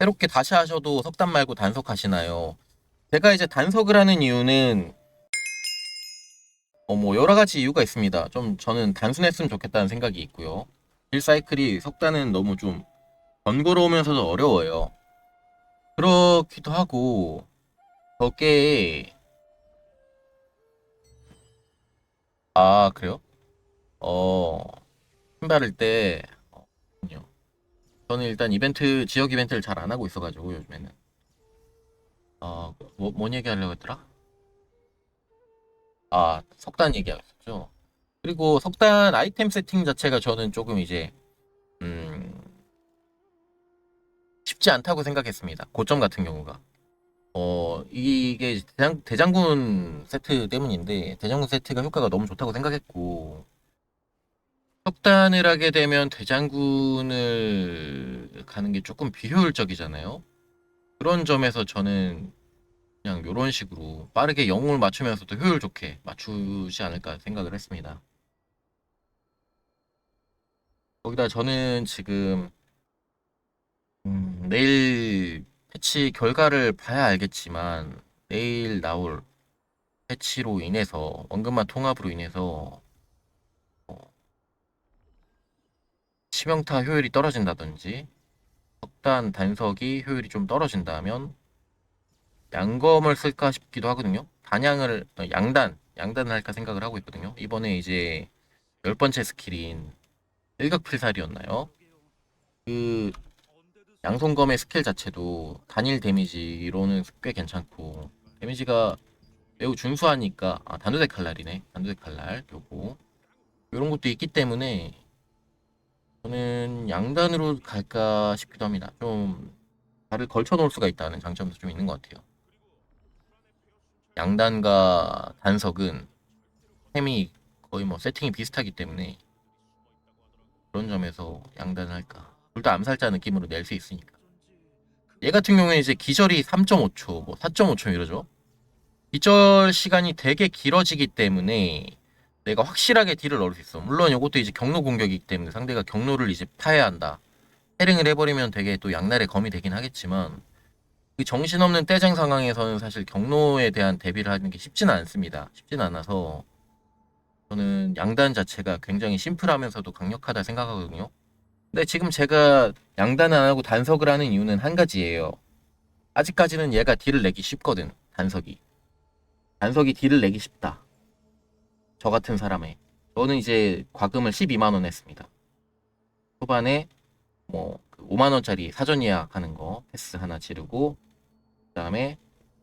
새롭게 다시 하셔도 석단 말고 단석 하시나요? 제가 이제 단석을 하는 이유는 어 뭐 여러 가지 이유가 있습니다. 좀 저는 단순했으면 좋겠다는 생각이 있고요. 일 사이클이 석단은 너무 좀 번거로우면서도 어려워요. 그렇기도 하고 저게 아 그래요? 어 신발을 때 어. 저는 일단 이벤트 지역 이벤트를 잘 안 하고 있어가지고 요즘에는 어, 뭐, 뭔 얘기하려고 했더라? 아, 석단 얘기하셨죠. 그리고 석단 아이템 세팅 자체가 저는 조금 이제, 음, 쉽지 않다고 생각했습니다. 고점 같은 경우가. 어, 이게 대장, 대장군 세트 때문인데, 대장군 세트가 효과가 너무 좋다고 생각했고, 석단을 하게 되면 대장군을 가는 게 조금 비효율적이잖아요. 그런 점에서 저는 그냥 이런 식으로 빠르게 영웅을 맞추면서도 효율 좋게 맞추지 않을까 생각을 했습니다. 거기다 저는 지금 음, 내일 패치 결과를 봐야 알겠지만 내일 나올 패치로 인해서 원금만 통합으로 인해서 어, 치명타 효율이 떨어진다든지 석단 단석이 효율이 좀 떨어진다면 양검을 쓸까 싶기도 하거든요. 단양을 어, 양단 양단을 할까 생각을 하고 있거든요. 이번에 이제 열 번째 스킬인 일격필살이었나요? 그 양손검의 스킬 자체도 단일 데미지로는 꽤 괜찮고 데미지가 매우 준수하니까 아 단두대 칼날이네 단두대 칼날 요거 요런 것도 있기 때문에 저는 양단으로 갈까 싶기도 합니다. 좀 발을 걸쳐 놓을 수가 있다는 장점도 좀 있는 것 같아요. 양단과 단석은 템이 거의 뭐 세팅이 비슷하기 때문에 그런 점에서 양단을 할까. 둘 다 암살자 느낌으로 낼 수 있으니까. 얘 같은 경우에 이제 기절이 3.5초, 뭐 4.5초 이러죠. 기절 시간이 되게 길어지기 때문에 내가 확실하게 딜을 넣을 수 있어. 물론 이것도 이제 경로 공격이기 때문에 상대가 경로를 이제 파야 한다. 패링을 해버리면 되게 또 양날의 검이 되긴 하겠지만 그 정신없는 떼쟁 상황에서는 사실 경로에 대한 대비를 하는 게 쉽지는 않습니다. 쉽진 않아서 저는 양단 자체가 굉장히 심플하면서도 강력하다 생각하거든요. 근데 지금 제가 양단 안 하고 단석을 하는 이유는 한 가지예요. 아직까지는 얘가 딜을 내기 쉽거든. 단석이. 단석이 딜을 내기 쉽다. 저 같은 사람의. 저는 이제 과금을 12만 원 했습니다. 초반에 뭐 5만 원짜리 사전 예약하는 거 패스 하나 지르고 그다음에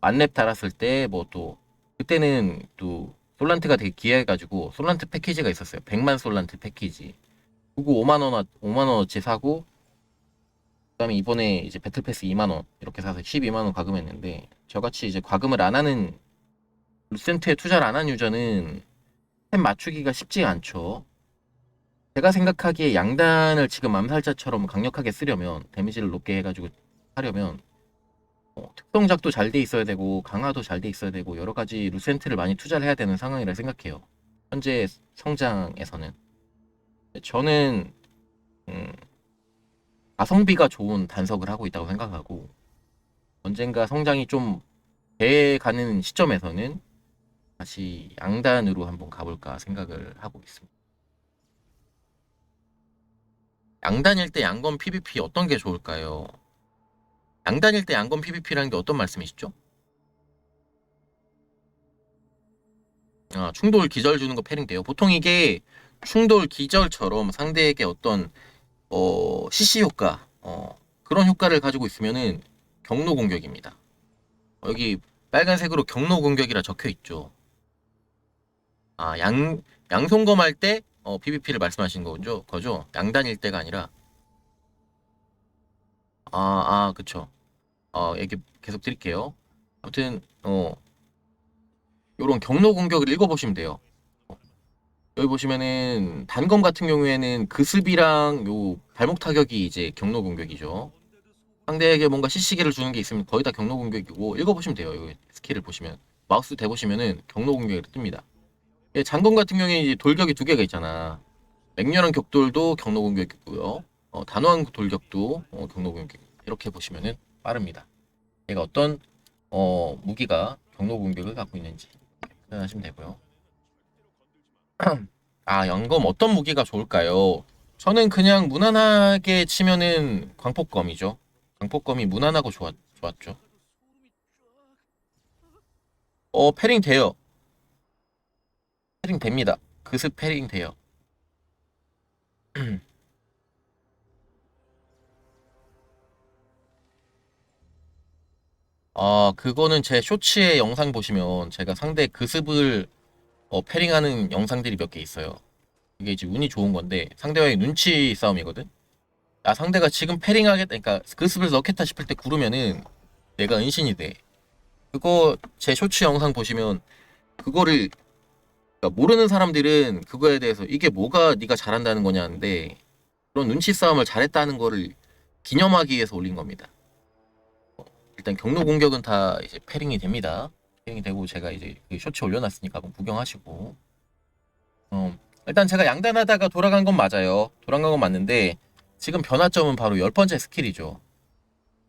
만렙 달았을 때 뭐 또 그때는 또 솔란트가 되게 귀해가지고 솔란트 패키지가 있었어요. 100만 솔란트 패키지. 그거 5만 원 5만 원어치 사고 그다음에 이번에 이제 배틀 패스 2만 원 이렇게 사서 12만 원 과금했는데 저같이 이제 과금을 안 하는 루센트에 투자를 안 한 유저는 템 맞추기가 쉽지가 않죠. 제가 생각하기에 양단을 지금 암살자처럼 강력하게 쓰려면 데미지를 높게 해가지고 하려면 어, 특성작도 잘 돼 있어야 되고 강화도 잘 돼 있어야 되고 여러 가지 루센트를 많이 투자를 해야 되는 상황이라 생각해요. 현재 성장에서는 저는 음, 가성비가 좋은 단석을 하고 있다고 생각하고 언젠가 성장이 좀 돼가는 시점에서는 다시 양단으로 한번 가볼까 생각을 하고 있습니다. 양단일 때 양검 PVP 어떤 게 좋을까요? 양단일 때 양검 PVP라는 게 어떤 말씀이시죠? 아, 충돌 기절 주는 거 패링 돼요. 보통 이게 충돌 기절처럼 상대에게 어떤 어, CC 효과 어, 그런 효과를 가지고 있으면은 경로 공격입니다. 어, 여기 빨간색으로 경로 공격이라 적혀 있죠. 아, 양 양손검 할 때 어, PVP를 말씀하시는 거죠? 거죠? 양단일 때가 아니라 아, 아, 그쵸. 어, 얘기 계속 드릴게요. 아무튼, 어, 요런 경로 공격을 읽어보시면 돼요. 어, 여기 보시면은, 단검 같은 경우에는 그 습이랑 요 발목 타격이 이제 경로 공격이죠. 상대에게 뭔가 CC기를 주는 게 있으면 거의 다 경로 공격이고, 읽어보시면 돼요. 여기 스킬을 보시면. 마우스 대보시면은 경로 공격이 뜹니다. 예, 장검 같은 경우에 이제 돌격이 두 개가 있잖아. 맹렬한 격돌도 경로 공격이고요. 어, 단호한 돌격도 어, 경로 공격. 이렇게 보시면은 빠릅니다. 얘가 어떤 어, 무기가 경로 공격을 갖고 있는지 판단하시면 되고요. 아, 연검 어떤 무기가 좋을까요? 저는 그냥 무난하게 치면은 광폭검이죠. 광폭검이 무난하고 좋았, 좋았죠. 어, 패링 돼요. 패링 됩니다. 그습 패링 돼요. 아, 그거는 제 쇼츠의 영상 보시면 제가 상대 그습을 어, 패링하는 영상들이 몇 개 있어요. 이게 이제 운이 좋은 건데 상대와의 눈치 싸움이거든. 아, 상대가 지금 패링하겠다, 그러니까 그습을 넣겠다 싶을 때 구르면은 내가 은신이 돼. 그거 제 쇼츠 영상 보시면 그거를 그러니까 모르는 사람들은 그거에 대해서 이게 뭐가 네가 잘한다는 거냐는데 그런 눈치 싸움을 잘했다는 거를 기념하기 위해서 올린 겁니다. 어, 일단 경로 공격은 다 이제 패링이 됩니다. 패링이 되고 제가 이제 그 쇼츠 올려놨으니까 한번 구경하시고. 어, 일단 제가 양단하다가 돌아간 건 맞아요. 돌아간 건 맞는데 지금 변화점은 바로 열 번째 스킬이죠.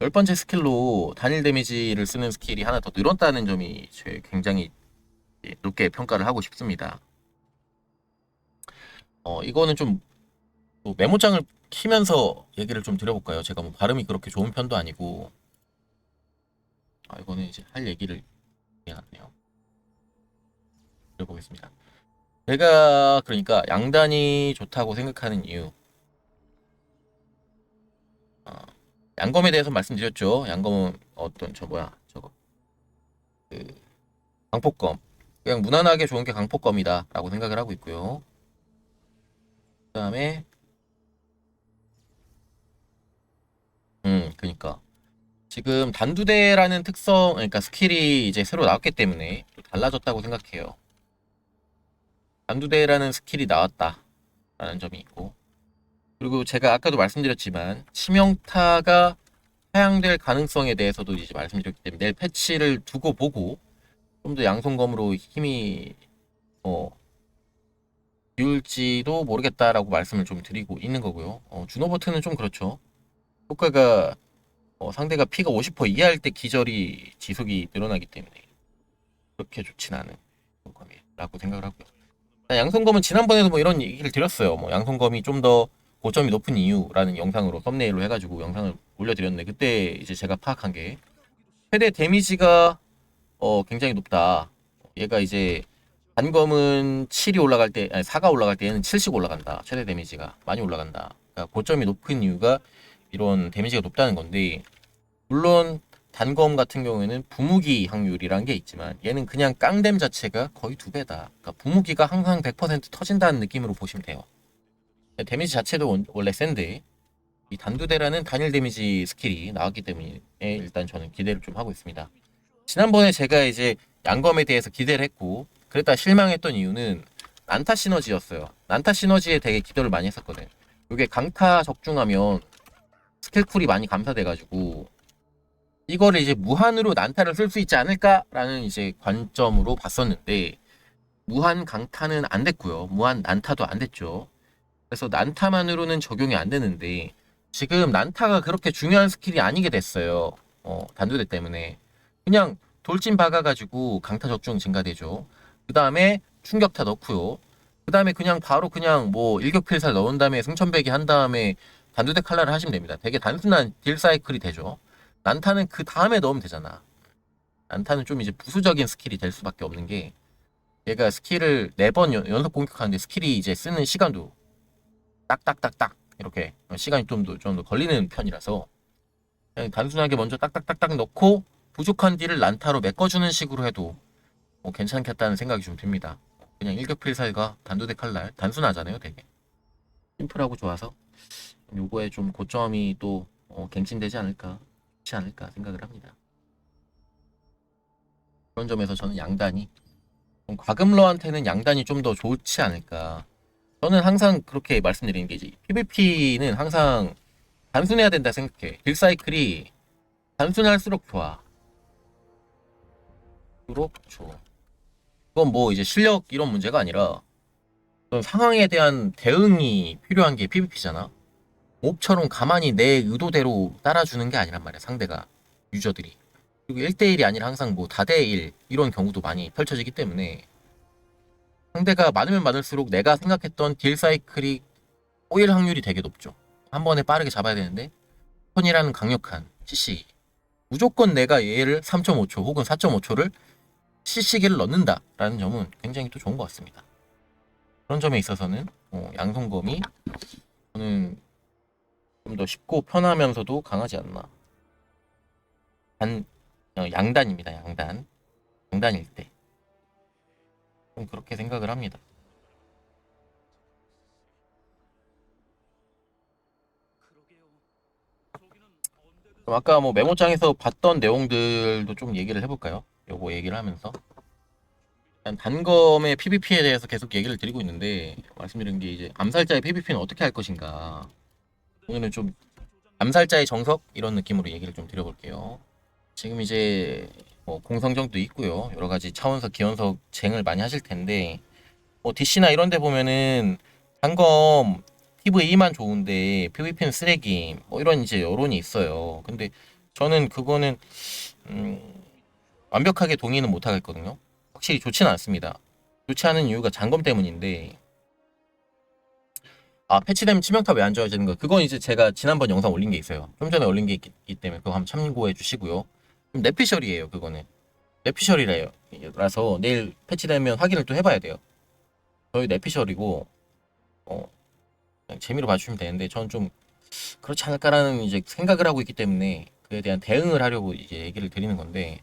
열 번째 스킬로 단일 데미지를 쓰는 스킬이 하나 더 늘었다는 점이 제 굉장히 예, 높게 평가를 하고 싶습니다. 어, 이거는 좀뭐 메모장을 키면서 얘기를 좀 드려볼까요? 제가 뭐 발음이 그렇게 좋은 편도 아니고 아, 이거는 이제 할 얘기를 해놨네요. 드려보겠습니다. 제가 그러니까 양단이 좋다고 생각하는 이유 어, 양검에 대해서 말씀드렸죠. 양검은 어떤 저 뭐야 저거 그 강폭검 그냥 무난하게 좋은 게 강폭검이다 라고 생각을 하고 있고요. 그 다음에 음, 그니까. 지금 단두대라는 특성, 그러니까 스킬이 이제 새로 나왔기 때문에 또 달라졌다고 생각해요. 단두대라는 스킬이 나왔다 라는 점이 있고. 그리고 제가 아까도 말씀드렸지만, 치명타가 사양될 가능성에 대해서도 이제 말씀드렸기 때문에 내일 패치를 두고 보고 좀 더 양손검으로 힘이 어 비울지도 모르겠다라고 말씀을 좀 드리고 있는 거고요. 어, 준호버튼은 좀 그렇죠. 효과가 어, 상대가 피가 50% 이하일 때 기절이 지속이 늘어나기 때문에 그렇게 좋진 않은 효과라고 생각을 하고요. 양손검은 지난번에도 뭐 이런 얘기를 드렸어요. 뭐 양손검이 좀 더 고점이 높은 이유라는 영상으로 썸네일로 해가지고 영상을 올려드렸는데 그때 이제 제가 파악한 게 최대 데미지가 어, 굉장히 높다. 얘가 이제 단검은 7이 올라갈 때, 아니 4가 올라갈 때 얘는 7씩 올라간다. 최대 데미지가 많이 올라간다. 그러니까 고점이 높은 이유가 이런 데미지가 높다는 건데 물론 단검 같은 경우에는 부무기 확률이란 게 있지만 얘는 그냥 깡댐 자체가 거의 두 배다. 그러니까 부무기가 항상 100% 터진다는 느낌으로 보시면 돼요. 데미지 자체도 원래 센데 이 단두대라는 단일 데미지 스킬이 나왔기 때문에 일단 저는 기대를 좀 하고 있습니다. 지난번에 제가 이제 양검에 대해서 기대를 했고 그랬다 실망했던 이유는 난타 시너지였어요. 난타 시너지에 되게 기대를 많이 했었거든. 이게 강타 적중하면 스킬 쿨이 많이 감사돼가지고 이거를 이제 무한으로 난타를 쓸 수 있지 않을까라는 이제 관점으로 봤었는데 무한 강타는 안 됐고요. 무한 난타도 안 됐죠. 그래서 난타만으로는 적용이 안 되는데 지금 난타가 그렇게 중요한 스킬이 아니게 됐어요. 어, 단두대 때문에 그냥 돌진 박아가지고 강타 적중 증가되죠. 그 다음에 충격타 넣고요. 그 다음에 그냥 바로 그냥 뭐 일격필살 넣은 다음에 승천배기 한 다음에 단두대 칼날을 하시면 됩니다. 되게 단순한 딜 사이클이 되죠. 난타는 그 다음에 넣으면 되잖아. 난타는 좀 이제 부수적인 스킬이 될 수밖에 없는 게 얘가 스킬을 네 번 연속 공격하는데 스킬이 이제 쓰는 시간도 딱딱딱딱 이렇게 시간이 좀더 좀 더 걸리는 편이라서 그냥 단순하게 먼저 딱딱딱딱 넣고 부족한 딜을 난타로 메꿔주는 식으로 해도 뭐 괜찮겠다는 생각이 좀 듭니다. 그냥 일격필살과 단두대 칼날 단순하잖아요, 되게 심플하고 좋아서 요거에 좀 고점이 또 어, 갱신되지 않을까 좋지 않을까 생각을 합니다. 그런 점에서 저는 양단이 좀 과금러한테는 양단이 좀 더 좋지 않을까. 저는 항상 그렇게 말씀드리는 게 이제 PVP는 항상 단순해야 된다 생각해. 딜 사이클이 단순할수록 좋아. 좋아. 그건 뭐 이제 실력 이런 문제가 아니라 상황에 대한 대응이 필요한 게 PVP잖아. 몹처럼 가만히 내 의도대로 따라주는 게 아니란 말이야 상대가 유저들이 그리고 1대1이 아니라 항상 뭐 다대1 이런 경우도 많이 펼쳐지기 때문에 상대가 많으면 많을수록 내가 생각했던 딜 사이클이 꼬일 확률이 되게 높죠 한 번에 빠르게 잡아야 되는데 턴이라는 강력한 CC 무조건 내가 얘를 3.5초 혹은 4.5초를 CC기를 넣는다라는 점은 굉장히 또 좋은 것 같습니다 그런 점에 있어서는 어, 양성검이 저는 좀 더 쉽고 편하면서도 강하지 않나. 단 어, 양단입니다. 양단. 양단일 때. 좀 그렇게 생각을 합니다. 아까 뭐 메모장에서 봤던 내용들도 좀 얘기를 해볼까요? 요거 얘기를 하면서 일단 단검의 PVP에 대해서 계속 얘기를 드리고 있는데 말씀드린 게 이제 암살자의 PVP는 어떻게 할 것인가 오늘은 좀 암살자의 정석 이런 느낌으로 얘기를 좀 드려볼게요. 지금 이제 뭐 공성정도 있고요. 여러 가지 차원석, 기원석 쟁을 많이 하실 텐데 뭐 DC나 이런 데 보면은 단검 PVE만 좋은데 PVP는 쓰레기 뭐 이런 이제 여론이 있어요. 근데 저는 그거는 음, 완벽하게 동의는 못 하겠거든요. 확실히 좋지는 않습니다. 좋지 않은 이유가 잔검 때문인데. 아 패치되면 치명타 왜 안 좋아지는 거 그건 이제 제가 지난번 영상 올린 게 있어요. 좀 전에 올린 게 있기 때문에 그거 한번 참고해 주시고요. 내피셜이에요 그거는. 내피셜이래요. 라서 내일 패치되면 확인을 또 해봐야 돼요. 저희 내피셜이고 어 재미로 봐주시면 되는데 저는 좀 그렇지 않을까라는 이제 생각을 하고 있기 때문에 그에 대한 대응을 하려고 이제 얘기를 드리는 건데